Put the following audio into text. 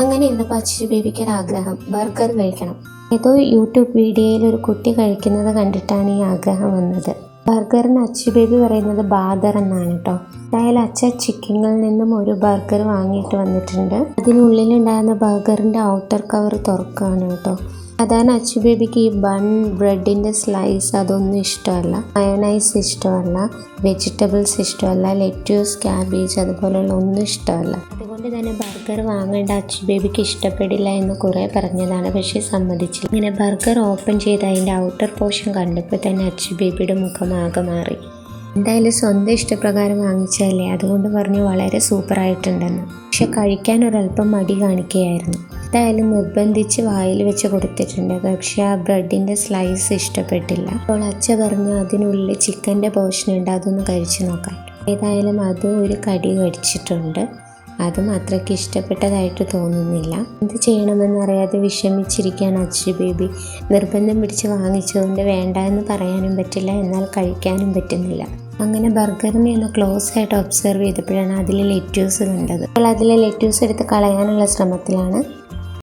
അങ്ങനെ ഇന്നപ്പോൾ അച്ചു ബേബിക്ക് ഒരു ആഗ്രഹം ബർഗർ കഴിക്കണം. ഏതോ യൂട്യൂബ് വീഡിയോയിൽ ഒരു കുട്ടി കഴിക്കുന്നത് കണ്ടിട്ടാണ് ഈ ആഗ്രഹം വന്നത്. ബർഗറിന് അച്ചു ബേബി പറയുന്നത് ബാദർ എന്നാണ് കേട്ടോ അതായത് അച്ഛ ചിക്കനിൽ നിന്നും ഒരു ബർഗർ വാങ്ങിയിട്ട് വന്നിട്ടുണ്ട്. അതിനുള്ളിലുണ്ടായിരുന്ന ബർഗറിന്റെ ഔട്ടർ കവർ തുറക്കുകയാണ് കേട്ടോ സാധാരണ അച്ചു ബേബിക്ക് ഈ ബൺ ബ്രെഡിന്റെ സ്ലൈസ് അതൊന്നും ഇഷ്ടമല്ല. മയോണൈസ് ഇഷ്ടമല്ല. വെജിറ്റബിൾസ് ഇഷ്ടമല്ല. ലെറ്റ്യൂസ് ക്യാബേജ് അതുപോലെയുള്ള ഒന്നും ഇഷ്ടമല്ല. അതുകൊണ്ട് തന്നെ ബർഗർ വാങ്ങേണ്ട അച്ചു ബേബിക്ക് ഇഷ്ടപ്പെടില്ല എന്ന് കുറേ പറഞ്ഞതാണ് പക്ഷേ സമ്മതിച്ചില്ല. ഇങ്ങനെ ബർഗർ ഓപ്പൺ ചെയ്ത് അതിന്റെ ഔട്ടർ പോർഷൻ കണ്ടപ്പോൾ തന്നെ അച്ചു ബേബിയുടെ മുഖം ആകെ മാറി. എന്തായാലും സ്വന്തം ഇഷ്ടപ്രകാരം വാങ്ങിച്ചതല്ലേ? അതുകൊണ്ട് പറഞ്ഞു വളരെ സൂപ്പറായിട്ടുണ്ടെന്ന് പക്ഷെ കഴിക്കാൻ ഒരല്പം മടി കാണിക്കുകയായിരുന്നു. എന്തായാലും നിർബന്ധിച്ച് വായിൽ വെച്ച് കൊടുത്തിട്ടുണ്ട്. പക്ഷേ ആ ബ്രെഡിന്റെ സ്ലൈസ് ഇഷ്ടപ്പെട്ടില്ല. അപ്പോൾ അച്ഛ പറഞ്ഞു അതിനുള്ളിൽ ചിക്കന്റെ പോർഷൻ ഉണ്ട് അതൊന്ന് കഴിച്ചു നോക്കാം ഏതായാലും അത് ഒരു കടി കടിച്ചിട്ടുണ്ട് അതും അത്രയ്ക്ക് ഇഷ്ടപ്പെട്ടതായിട്ട് തോന്നുന്നില്ല. എന്ത് ചെയ്യണമെന്നറിയാതെ വിഷമിച്ചിരിക്കുകയാണ് അച്ചു ബേബി. നിർബന്ധം പിടിച്ച് വാങ്ങിച്ചുകൊണ്ട് വേണ്ട എന്ന് പറയാനും പറ്റില്ല എന്നാൽ കഴിക്കാനും പറ്റുന്നില്ല. അങ്ങനെ ബർഗറിനെ ഒന്ന് ക്ലോസ് ആയിട്ട് ഒബ്സർവ് ചെയ്തപ്പോഴാണ് അതിൽ ലെറ്റ്യൂസ് കണ്ടത്. അപ്പോൾ അതിലെ ലെറ്റ്യൂസ് എടുത്ത് കളയാനുള്ള ശ്രമത്തിലാണ്